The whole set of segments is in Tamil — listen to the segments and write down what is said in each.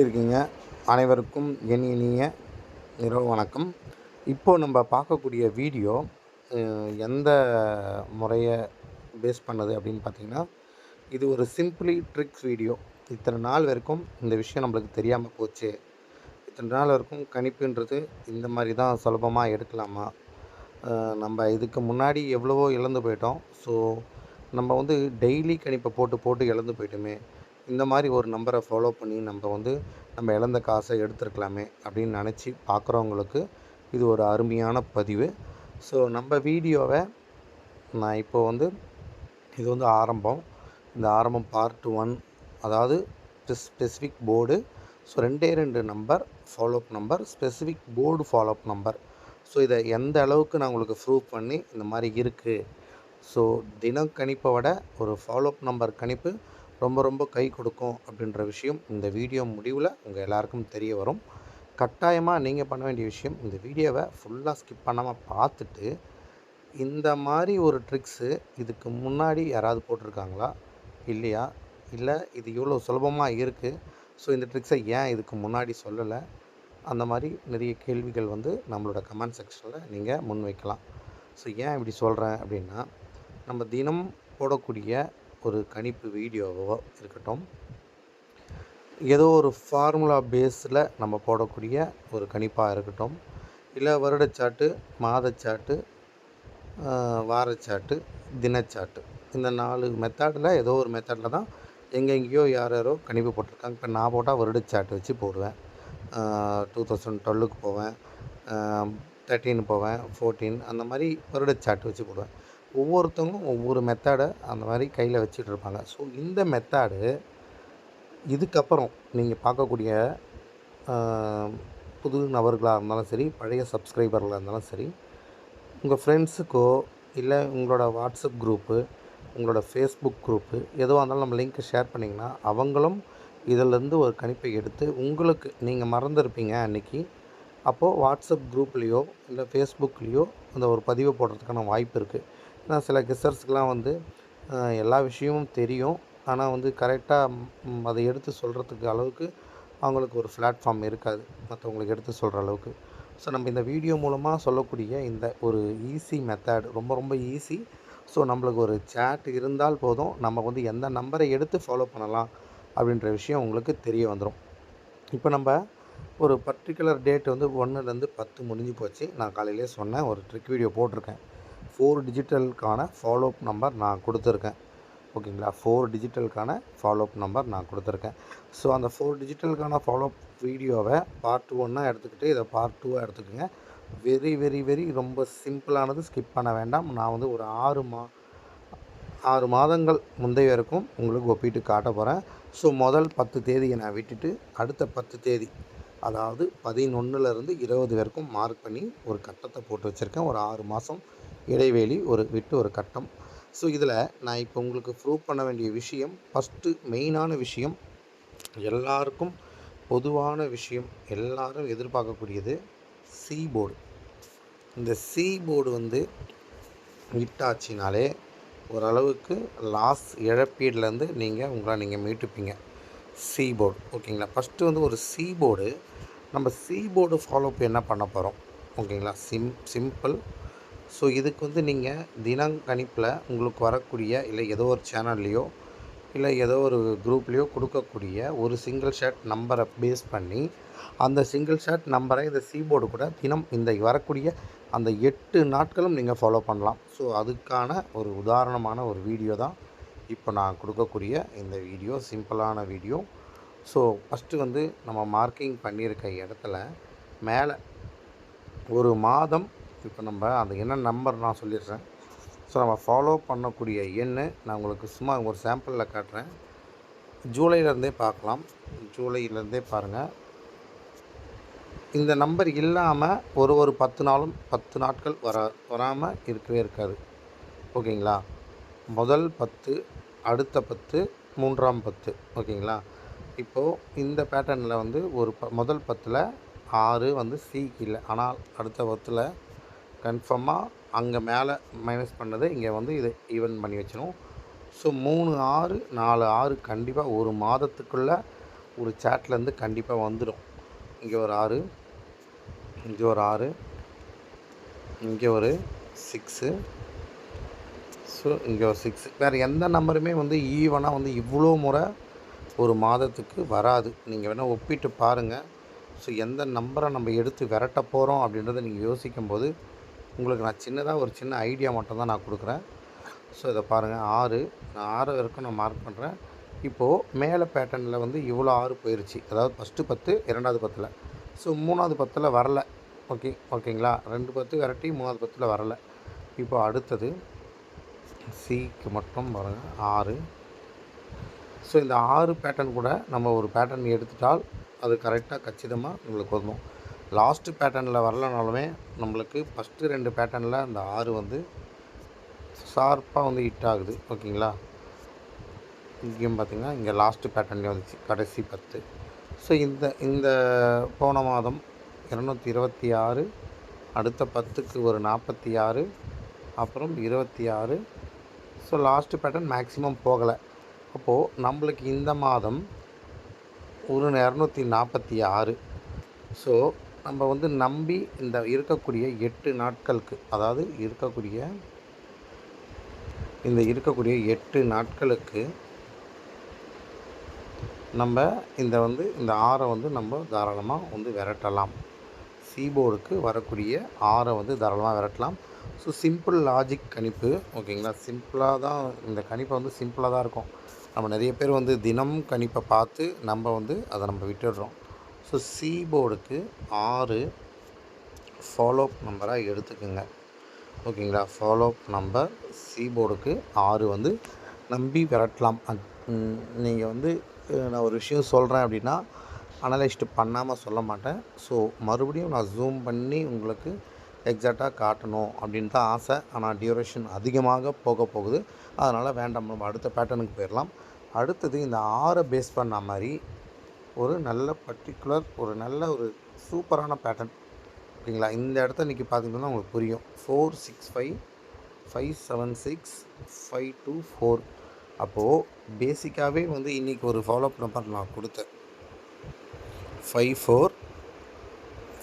எப்படி இருக்கீங்க அனைவருக்கும் என் இனிய இரவு வணக்கம். இப்போ நம்ம பார்க்கக்கூடிய வீடியோ எந்த முறையை பேஸ் பண்ணது அப்படின்னு பார்த்தீங்கன்னா இது ஒரு சிம்பிளி ட்ரிக்ஸ் வீடியோ. இத்தனை நாள் வரைக்கும் இந்த விஷயம் நம்மளுக்கு தெரியாமல் போச்சு. இத்தனை நாள் வரைக்கும் கணிப்புன்றது இந்த மாதிரி தான் சுலபமாக எடுக்கலாமா? நம்ம இதுக்கு முன்னாடி எவ்வளவோ இழந்து போயிட்டோம். ஸோ நம்ம வந்து டெய்லி கணிப்பை போட்டு போட்டு இழந்து போயிட்டோமே. இந்த மாதிரி ஒரு நம்பரை ஃபாலோ பண்ணி நம்ம வந்து நம்ம இழந்த காசை எடுத்துருக்கலாமே அப்படின்னு நினச்சி பார்க்குறவங்களுக்கு இது ஒரு அருமையான பதிவு. ஸோ நம்ம வீடியோவை நான் இப்போ வந்து இது வந்து ஆரம்பம். இந்த ஆரம்பம் பார்ட் ஒன் அதாவது ஸ்பெசிஃபிக் போர்டு ஸோ ரெண்டே ரெண்டு number follow up number specific board follow up number so இதை எந்த அளவுக்கு நான் உங்களுக்கு ப்ரூவ் பண்ணி இந்த மாதிரி இருக்குது ஸோ தினம் கணிப்பை விட ஒரு ஃபாலோஅப் நம்பர் கணிப்பு ரொம்ப ரொம்ப கை கொடுக்கும் அப்படின்ற விஷயம் இந்த வீடியோ முடிவில் உங்கள் எல்லாருக்கும் தெரிய வரும். கட்டாயமாக நீங்கள் பண்ண வேண்டிய விஷயம் இந்த வீடியோவை ஃபுல்லாக ஸ்கிப் பண்ணாமல் பார்த்துட்டு இந்த மாதிரி ஒரு ட்ரிக்ஸு இதுக்கு முன்னாடி யாராவது போட்டிருக்காங்களா? இல்லையா? இல்லை இது இவ்வளோ சுலபமாக இருக்குது ஸோ இந்த ட்ரிக்ஸை ஏன் இதுக்கு முன்னாடி சொல்லலை? அந்த மாதிரி நிறைய கேள்விகள் வந்து நம்மளோட கமெண்ட் செக்ஷனில் நீங்கள் முன்வைக்கலாம். ஸோ ஏன் இப்படி சொல்கிறேன் அப்படின்னா நம்ம தினம் போடக்கூடிய ஒரு கணிப்பு வீடியோவோ இருக்கட்டும். ஏதோ ஒரு ஃபார்முலா பேஸில் நம்ம போடக்கூடிய ஒரு கணிப்பாக இருக்கட்டும். இல்லை வருடச்சாட்டு மாதச்சாட்டு வாரச்சாட்டு தினச்சாட்டு. இந்த நாலு மெத்தடில் ஏதோ ஒரு மெத்தடில் தான் எங்கெங்கேயோ யார் யாரோ கணிப்பு போட்டிருக்காங்க. இப்போ நான் போட்டால் வருடச்சாட்டு வச்சு போடுவேன். டூ தௌசண்ட் டுவெல்லுக்கு போவேன். தேர்ட்டீன் போவேன். ஃபோர்டீன் அந்த மாதிரி வருடச்சாட்டு வச்சு போடுவேன். ஒவ்வொருத்தவங்களும் ஒவ்வொரு மெத்தடை அந்த மாதிரி கையில் வச்சுட்டு இருப்பாங்க. ஸோ இந்த மெத்தடு இதுக்கப்புறம் நீங்கள் பார்க்கக்கூடிய புது நபர்களாக இருந்தாலும் சரி பழைய சப்ஸ்கிரைபர்களாக இருந்தாலும் சரி உங்கள் ஃப்ரெண்ட்ஸுக்கோ இல்லை உங்களோட வாட்ஸ்அப் குரூப்பு உங்களோட ஃபேஸ்புக் குரூப்பு எதுவாக இருந்தாலும் நம்ம லிங்க்கை ஷேர் பண்ணிங்கன்னா அவங்களும் இதிலேருந்து ஒரு கணிப்பை எடுத்து உங்களுக்கு நீங்கள் மறந்துருப்பீங்க அன்றைக்கி அப்போது வாட்ஸ்அப் குரூப்லேயோ இல்லை ஃபேஸ்புக்லேயோ அந்த ஒரு பதிவை போடுறதுக்கான வாய்ப்பு இருக்குது நான் சில கெஸ்டர்ஸ்க்கெலாம் வந்து எல்லா விஷயமும் தெரியும். ஆனால் வந்து கரெக்டாக அதை எடுத்து சொல்கிறதுக்கு அளவுக்கு அவங்களுக்கு ஒரு பிளாட்ஃபார்ம் இருக்காது. மற்றவங்களுக்கு எடுத்து சொல்கிற அளவுக்கு. ஸோ நம்ம இந்த வீடியோ மூலமாக சொல்லக்கூடிய இந்த ஒரு ஈஸி மெத்தட் ரொம்ப ரொம்ப ஈஸி. ஸோ நம்மளுக்கு ஒரு சேட் இருந்தால் போதும். நம்ம வந்து எந்த நம்பரை எடுத்து ஃபாலோ பண்ணலாம் அப்படின்ற விஷயம் உங்களுக்கு தெரிய வந்துடும் இப்போ நம்ம ஒரு பர்டிகுலர் டேட் வந்து ஒன்றுலேருந்து பத்து முடிஞ்சு போச்சு. நான் காலையிலே சொன்னேன் ஒரு ட்ரிக் வீடியோ போட்டிருக்கேன். ஃபோர் டிஜிட்டலுக்கான ஃபாலோஅப் நம்பர் நான் கொடுத்துருக்கேன். ஓகேங்களா ஃபோர் டிஜிட்டலுக்கான ஃபாலோஅப் நம்பர் நான் கொடுத்துருக்கேன். ஸோ அந்த ஃபோர் டிஜிட்டலுக்கான ஃபாலோஅப் வீடியோவை பார்ட் ஒன்னாக எடுத்துக்கிட்டு இதை பார்ட் டூவாக எடுத்துக்கோங்க. வெரி வெரி வெரி ரொம்ப சிம்பிளானது ஸ்கிப் பண்ண வேண்டாம். நான் வந்து ஒரு ஆறு மா ஆறு மாதங்கள் முந்தைய வரைக்கும் உங்களுக்கு ஒப்பிட்டு காட்ட போகிறேன் ஸோ முதல் பத்து தேதியை நான் விட்டுட்டு அடுத்த பத்து தேதி அதாவது பதினொன்றுலேருந்து இருபது வரைக்கும் மார்க் பண்ணி ஒரு கட்டத்தை போட்டு வச்சுருக்கேன். ஒரு ஆறு மாதம் இடைவெளி ஒரு விட்டு ஒரு கட்டம். ஸோ இதில் நான் இப்போ உங்களுக்கு ப்ரூவ் பண்ண வேண்டிய விஷயம் ஃபஸ்ட்டு மெயினான விஷயம் எல்லாருக்கும் பொதுவான விஷயம் எல்லாரும் எதிர்பார்க்கக்கூடியது சி போர்டு இந்த சி போர்டு வந்து விட்டாச்சினாலே ஓரளவுக்கு லாஸ் இழப்பீடுலேருந்து நீங்கள் உங்களை நீங்கள் மீட்டுப்பீங்க சி போர்டு ஓகேங்களா ஃபஸ்ட்டு வந்து ஒரு சி போர்டு நம்ம சி போர்டு ஃபாலோஅப் என்ன பண்ண போகிறோம் ஓகேங்களா சிம் சிம்பிள் ஸோ இதுக்கு வந்து நீங்கள் தினங்கணிப்பில் உங்களுக்கு வரக்கூடிய இல்லை ஏதோ ஒரு சேனல்லையோ இல்லை ஏதோ ஒரு குரூப்லேயோ கொடுக்கக்கூடிய ஒரு சிங்கிள் ஷர்ட் நம்பரை பேஸ் பண்ணி அந்த சிங்கிள் ஷர்ட் நம்பரை இந்த சீபோர்டு கூட தினம் இந்த வரக்கூடிய அந்த எட்டு நாட்களும் நீங்கள் ஃபாலோ பண்ணலாம். ஸோ அதுக்கான ஒரு உதாரணமான ஒரு வீடியோ தான் இப்போ நான் கொடுக்கக்கூடிய இந்த வீடியோ சிம்பிளான வீடியோ ஸோ ஃபஸ்ட்டு வந்து நம்ம மார்க்கிங் பண்ணியிருக்க இடத்துல மேலே ஒரு மாதம் இப்போ நம்ம அந்த என்ன நம்பர் நான் சொல்லிடுறேன். ஸோ நம்ம ஃபாலோ பண்ணக்கூடிய எண்ணு நான் உங்களுக்கு சும்மா ஒரு சாம்பிளில் காட்டுறேன். ஜூலையிலேருந்தே பார்க்கலாம். ஜூலையிலேருந்தே பாருங்கள் இந்த நம்பர் இல்லாமல் ஒரு ஒரு பத்து நாளும் பத்து நாட்கள் வர வராமல் இருக்கவே இருக்காது. ஓகேங்களா? முதல் பத்து அடுத்த பத்து மூன்றாம் பத்து. ஓகேங்களா? இப்போது இந்த பேட்டர்னில் வந்து ஒரு ப முதல் பத்தில் ஆறு வந்து சிக்கு இல்லை ஆனால் அடுத்த பத்தில் கன்ஃபார்மாக அங்கே மேலே மைனஸ் பண்ணதை இங்கே வந்து இதை ஈவன் பண்ணி வச்சிடும் ஸோ மூணு ஆறு நாலு ஆறு கண்டிப்பாக ஒரு மாதத்துக்குள்ளே ஒரு சேட்லேருந்து கண்டிப்பாக வந்துடும் இங்கே ஒரு ஆறு இங்கே ஒரு ஆறு இங்கே ஒரு சிக்ஸு ஸோ இங்கே ஒரு சிக்ஸ் வேறு எந்த நம்பருமே வந்து ஈவனாக வந்து இவ்வளோ முறை ஒரு மாதத்துக்கு வராது. நீங்கள் வேணால் ஒப்பிட்டு பாருங்கள் ஸோ எந்த நம்பரை நம்ம எடுத்து விரட்ட போகிறோம் அப்படின்றத நீங்கள் யோசிக்கும்போது உங்களுக்கு நான் சின்னதாக ஒரு சின்ன ஐடியா மட்டும்தான் நான் கொடுக்குறேன். ஸோ இதை பாருங்கள் ஆறு. நான் ஆறு வரைக்கும் நான் மார்க் பண்ணுறேன் இப்போது மேலே பேட்டர்னில் வந்து இவ்வளோ ஆறு போயிடுச்சு அதாவது ஃபஸ்ட்டு பத்து இரண்டாவது பத்தில். ஸோ மூணாவது பத்தில் வரல. ஓகே ஓகேங்களா ரெண்டு பத்து விரட்டி மூணாவது பத்தில் வரல. இப்போ அடுத்தது சிக்கு மட்டும் பாருங்கள் ஆறு. ஸோ இந்த ஆறு பேட்டர்ன் கூட நம்ம ஒரு பேட்டர்ன் எடுத்துட்டால் அது கரெக்டாக கச்சிதமாக நம்மளுக்கு வரணும் லாஸ்ட்டு பேட்டர்னில் வரலனாலுமே நம்மளுக்கு ஃபஸ்ட்டு ரெண்டு பேட்டர்னில் அந்த ஆறு வந்து ஷார்ப்பாக வந்து ஹிட் ஆகுது. ஓகேங்களா? இங்கேயும் பார்த்திங்கன்னா இங்கே லாஸ்ட்டு பேட்டர்ன்லேயும் வந்துச்சு. கடைசி பத்து. ஸோ இந்த இந்த போன மாதம் இரநூத்தி இருபத்தி ஆறு அடுத்த பத்துக்கு ஒரு நாற்பத்தி ஆறு அப்புறம் இருபத்தி ஆறு. ஸோ லாஸ்ட்டு பேட்டர்ன் மேக்ஸிமம் போகலை. அப்போது நம்மளுக்கு இந்த மாதம் ஒரு இரநூத்தி நாற்பத்தி ஆறு. ஸோ நம்ம வந்து நம்பி இந்த இருக்கக்கூடிய எட்டு நாட்களுக்கு அதாவது இருக்கக்கூடிய இந்த இருக்கக்கூடிய எட்டு நாட்களுக்கு நம்ம இந்த வந்து இந்த ஆறை வந்து நம்ம தாராளமாக வந்து விரட்டலாம். சீபோர்டுக்கு வரக்கூடிய ஆறை வந்து தாராளமாக விரட்டலாம். ஸோ சிம்பிள் லாஜிக் கணிப்பு ஓகேங்களா? சிம்பிளாக தான் இந்த கணிப்பை வந்து சிம்பிளாக தான் இருக்கும். நம்ம நிறைய பேர் வந்து தினம் கணிப்பை பார்த்து நம்ம வந்து அதை நம்ம விட்டுடுறோம். ஸோ சீபோர்டுக்கு ஆறு ஃபாலோ நம்பராக எடுத்துக்கோங்க. ஓகேங்களா ஃபாலோ நம்பர் சீபோர்டுக்கு ஆறு வந்து நம்பி விரட்டலாம். நீங்கள் வந்து நான் ஒரு விஷயம் சொல்கிறேன் அப்படின்னா அனலைஸ்டு பண்ணாமல் சொல்ல மாட்டேன். ஸோ மறுபடியும் நான் ஜூம் பண்ணி உங்களுக்கு எக்ஸாக்டாக காட்டணும் அப்படின்னு தான் ஆசை. ஆனால் டியூரேஷன் அதிகமாக போக போகுது. அதனால் வேண்டாம். நம்ம அடுத்த பேட்டர்னுக்கு போயிடலாம் அடுத்தது இந்த ஆறை பேஸ் பண்ண மாதிரி ஒரு நல்ல பர்டிகுலர் ஒரு நல்ல ஒரு சூப்பரான பேட்டர்ன் ஓகேங்களா? இந்த இடத்த இன்றைக்கி பார்த்தீங்கன்னா உங்களுக்கு புரியும். Four six five five seven six five two four அப்போது பேசிக்காகவே வந்து இன்றைக்கி ஒரு ஃபாலோஅப் நம்பர் நான் கொடுத்தேன். ஃபைவ் ஃபோர்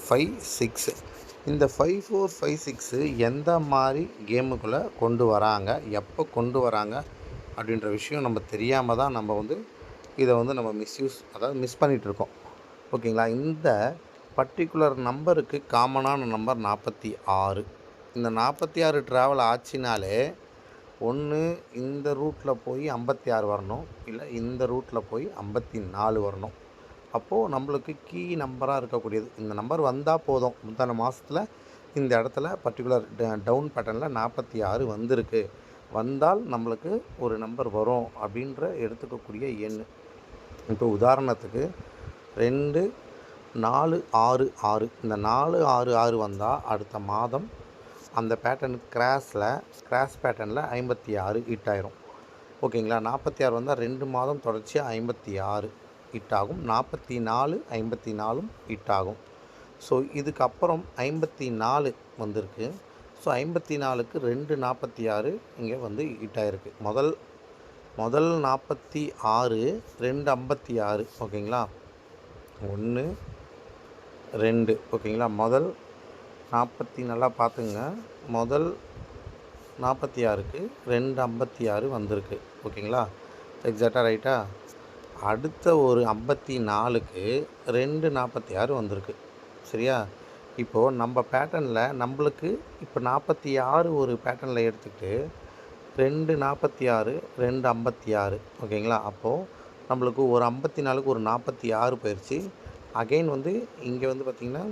ஃபைவ் சிக்ஸு இந்த ஃபைவ் ஃபோர் ஃபைவ் சிக்ஸு எந்த மாதிரி கேமுக்குள்ளே கொண்டு வராங்க எப்போ கொண்டு வராங்க அப்படின்ற விஷயம் நம்ம தெரியாமல் தான் நம்ம வந்து இதை வந்து நம்ம மிஸ்யூஸ் அதாவது மிஸ் பண்ணிகிட்டு இருக்கோம் ஓகேங்களா? இந்த பர்டிகுலர் நம்பருக்கு காமனான நம்பர் நாற்பத்தி ஆறு. இந்த நாற்பத்தி ஆறு ட்ராவல் ஆச்சுனாலே ஒன்று இந்த ரூட்டில் போய் ஐம்பத்தி ஆறு வரணும். இல்லை இந்த ரூட்டில் போய் ஐம்பத்தி நாலு வரணும். அப்போது நம்மளுக்கு கீ நம்பராக இருக்கக்கூடியது. இந்த நம்பர் வந்தால் போதும். முந்தான மாதத்தில் இந்த இடத்துல பர்டிகுலர் டவுன் பேட்டர்னில் நாற்பத்தி ஆறு வந்திருக்கு. வந்தால் நம்மளுக்கு ஒரு நம்பர் வரும் அப்படின்ற எடுத்துக்கக்கூடிய எண். இப்போ உதாரணத்துக்கு ரெண்டு நாலு ஆறு ஆறு. இந்த நாலு ஆறு ஆறு வந்தால் அடுத்த மாதம் அந்த பேட்டர்னு கிராஸில் கிராஸ் பேட்டர்னில் ஐம்பத்தி ஆறு ஹிட் ஆயிரும். ஓகேங்களா? நாற்பத்தி ஆறு வந்தால் ரெண்டு மாதம் தொடர்ச்சியாக ஐம்பத்தி ஆறு ஹிட் ஆகும். நாற்பத்தி நாலு ஐம்பத்தி நாலும் ஹிட் ஆகும். ஸோ இதுக்கப்புறம் ஐம்பத்தி நாலு வந்திருக்கு. ஸோ ஐம்பத்தி நாலுக்கு ரெண்டு நாற்பத்தி ஆறு இங்கே வந்து ஹிட் ஆகிருக்கு முதல் முதல் நாற்பத்தி ஆறு ரெண்டு ஐம்பத்தி ஆறு ஓகேங்களா? ஒன்று ரெண்டு ஓகேங்களா? முதல் நாற்பத்தி நல்லா பார்த்துங்க. முதல் நாற்பத்தி ஆறுக்கு ரெண்டு ஐம்பத்தி ஆறு வந்திருக்கு ஓகேங்களா? எக்ஸாக்டாக ரைட்டா அடுத்த ஒரு ஐம்பத்தி நாலுக்கு ரெண்டு நாற்பத்தி ஆறு வந்திருக்கு சரியா? இப்போது நம்ம பேட்டர்னில் நம்மளுக்கு இப்போ நாற்பத்தி ஆறு ஒரு பேட்டர்னில் எடுத்துக்கிட்டு ரெண்டு நாற்பத்தி ஆறு ரெண்டு ஐம்பத்தி ஆறு ஓகேங்களா? அப்போது நம்மளுக்கு ஒரு ஐம்பத்தி நாலுக்கு ஒரு நாற்பத்தி ஆறு போயிடுச்சு அகைன் வந்து இங்கே வந்து பார்த்திங்கன்னா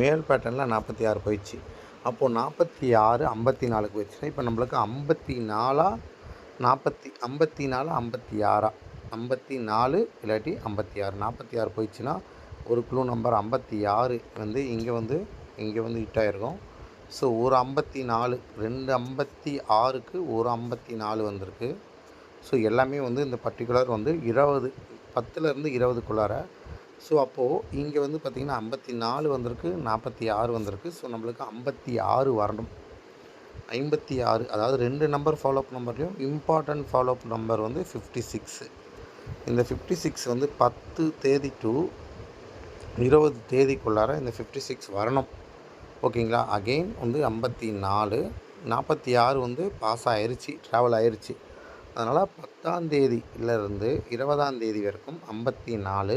மேல் பேட்டர்னில் நாற்பத்தி ஆறு போயிடுச்சு. அப்போது நாற்பத்தி ஆறு ஐம்பத்தி நாலுக்கு போயிடுச்சுன்னா இப்போ நம்மளுக்கு ஐம்பத்தி நாலாக நாற்பத்தி ஐம்பத்தி நாலு ஐம்பத்தி ஆறா ஐம்பத்தி நாலு இல்லாட்டி ஐம்பத்தி ஆறு நாற்பத்தி ஆறு போயிடுச்சுன்னா ஒரு குழு நம்பர் ஐம்பத்தி ஆறு வந்து இங்கே வந்து இங்கே வந்து ஹிட் ஆகிருக்கும் ஸோ ஒரு ஐம்பத்தி நாலு ரெண்டு ஐம்பத்தி ஆறுக்கு ஒரு ஐம்பத்தி நாலு வந்திருக்கு. ஸோ எல்லாமே வந்து இந்த பர்டிகுலர் வந்து இருபது பத்துலேருந்து இருபதுக்குள்ளார. ஸோ அப்போது இங்கே வந்து பார்த்திங்கன்னா ஐம்பத்தி நாலு வந்திருக்கு நாற்பத்தி ஆறு வந்திருக்கு. ஸோ நம்மளுக்கு ஐம்பத்தி ஆறு வரணும். ஐம்பத்தி ஆறு அதாவது ரெண்டு நம்பர் ஃபாலோ அப் நம்பர்லையும் இம்பார்ட்டன்ட் ஃபாலோஅப் நம்பர் வந்து ஃபிஃப்டி சிக்ஸு இந்த ஃபிஃப்டி சிக்ஸ் வந்து பத்து தேதி டு இருபது தேதிக்குள்ளார இந்த ஃபிஃப்டி சிக்ஸ் வரணும். ஓகேங்களா அகெயின் வந்து ஐம்பத்தி நாலு நாற்பத்தி ஆறு வந்து பாஸ் ஆயிருச்சு ட்ராவல் ஆயிடுச்சு அதனால் பத்தாந்தேதியிலேருந்து இருபதாம் தேதி வரைக்கும் ஐம்பத்தி நாலு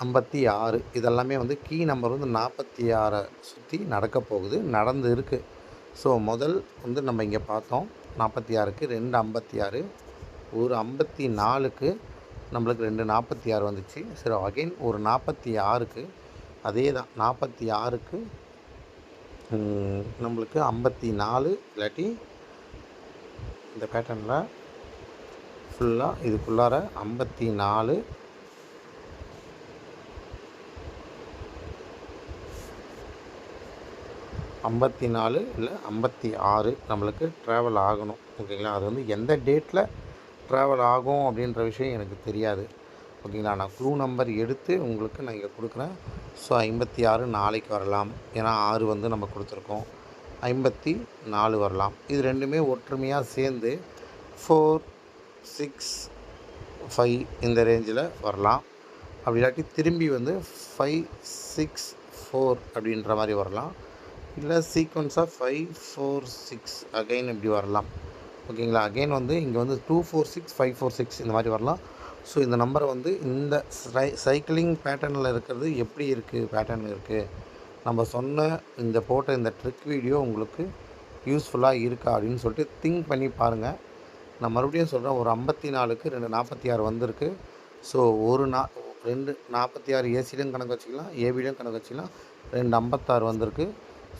ஐம்பத்தி ஆறு இதெல்லாமே வந்து கீ நம்பர் வந்து நாற்பத்தி ஆறை சுற்றி நடக்க போகுது நடந்து இருக்குது ஸோ முதல் வந்து நம்ம இங்கே பார்த்தோம் நாற்பத்தி ஆறுக்கு ரெண்டு ஐம்பத்தி ஆறு ஒரு ஐம்பத்தி நாலுக்கு நம்மளுக்கு ரெண்டு நாற்பத்தி ஆறு வந்துச்சு. சரி அகைன் ஒரு நாற்பத்தி ஆறுக்கு அதே தான். நாற்பத்தி ஆறுக்கு நம்மளுக்கு ஐம்பத்தி நாலு இல்லாட்டி இந்த பேட்டர்னில் ஃபுல்லாக இதுக்குள்ளார ஐம்பத்தி நாலு ஐம்பத்தி நாலு இல்லை ஐம்பத்தி ஆறு நம்மளுக்கு ட்ராவல் ஆகணும். ஓகேங்களா? அது வந்து எந்த டேட்டில் ட்ராவல் ஆகும் அப்படின்ற விஷயம் எனக்கு தெரியாது. ஓகேங்களா? நான் க்ளூ நம்பர் எடுத்து உங்களுக்கு நான் இங்கே கொடுக்குறேன். ஸோ ஐம்பத்தி ஆறு நாளைக்கு வரலாம். ஏன்னா ஆறு வந்து நம்ம கொடுத்துருக்கோம். ஐம்பத்தி நாலு வரலாம். இது ரெண்டுமே ஒற்றுமையாக சேர்ந்து ஃபோர் சிக்ஸ் ஃபைவ் இந்த ரேஞ்சில் வரலாம். அப்படி இல்லாட்டி திரும்பி வந்து ஃபைவ் சிக்ஸ் ஃபோர் அப்படின்ற மாதிரி வரலாம். இல்லை சீக்வன்ஸாக ஃபைவ் ஃபோர் சிக்ஸ் அகைன் இப்படி வரலாம். ஓகேங்களா? அகைன் வந்து இங்கே வந்து two four six five four six இந்த மாதிரி வரலாம். ஸோ இந்த நம்பரை வந்து இந்த சை சைக்கிளிங் பேட்டர்னில் இருக்கிறது எப்படி இருக்குது பேட்டர்ன் இருக்குது நம்ம சொன்ன இந்த போட்ட இந்த ட்ரிக் வீடியோ உங்களுக்கு யூஸ்ஃபுல்லாக இருக்கா? அப்படின்னு சொல்லிட்டு திங்க் பண்ணி பாருங்கள் நான் மறுபடியும் சொல்கிறேன் ஒரு ஐம்பத்தி நாலுக்கு ரெண்டு நாற்பத்தி ஆறு வந்திருக்கு. ஸோ ஒரு நா ரெண்டு நாற்பத்தி ஆறு ஏசிலையும் கணக்கு வச்சுக்கலாம் ஏபிலையும் கணக்கு வச்சுக்கலாம். ரெண்டு ஐம்பத்தாறு வந்திருக்கு.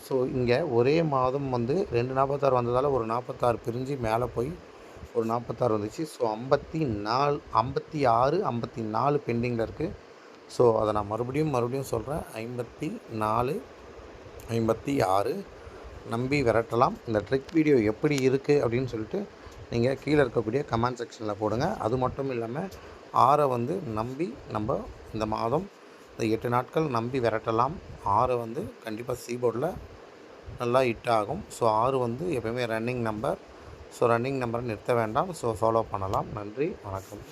ஸோ இங்கே ஒரே மாதம் வந்து ரெண்டு நாற்பத்தாறு வந்ததால் ஒரு நாற்பத்தாறு பிரிஞ்சு மேலே போய் ஒரு நாற்பத்தாறு வந்துச்சு. ஸோ ஐம்பத்தி நாலு ஐம்பத்தி ஆறு ஐம்பத்தி நாலு பெண்டிங்கில் இருக்குது ஸோ அதை நான் மறுபடியும் மறுபடியும் சொல்கிறேன் ஐம்பத்தி நாலு ஐம்பத்தி ஆறு நம்பி விரட்டலாம். இந்த ட்ரிக் வீடியோ எப்படி இருக்குது அப்படின்னு சொல்லிட்டு நீங்கள் கீழே இருக்கக்கூடிய கமெண்ட் செக்ஷனில் போடுங்க. அது மட்டும் இல்லாமல் ஆறை வந்து நம்பி நம்ம இந்த மாதம் இந்த எட்டு நாட்கள் நம்பி விரட்டலாம். ஆறு வந்து கண்டிப்பாக சீபோர்டில் நல்லா ஹிட் ஆகும். ஸோ ஆறு வந்து எப்போயுமே ரன்னிங் நம்பர் ஸோ ரன்னிங் நம்பரை நிறுத்த வேண்டாம். ஸோ ஃபாலோ பண்ணலாம். நன்றி. வணக்கம்.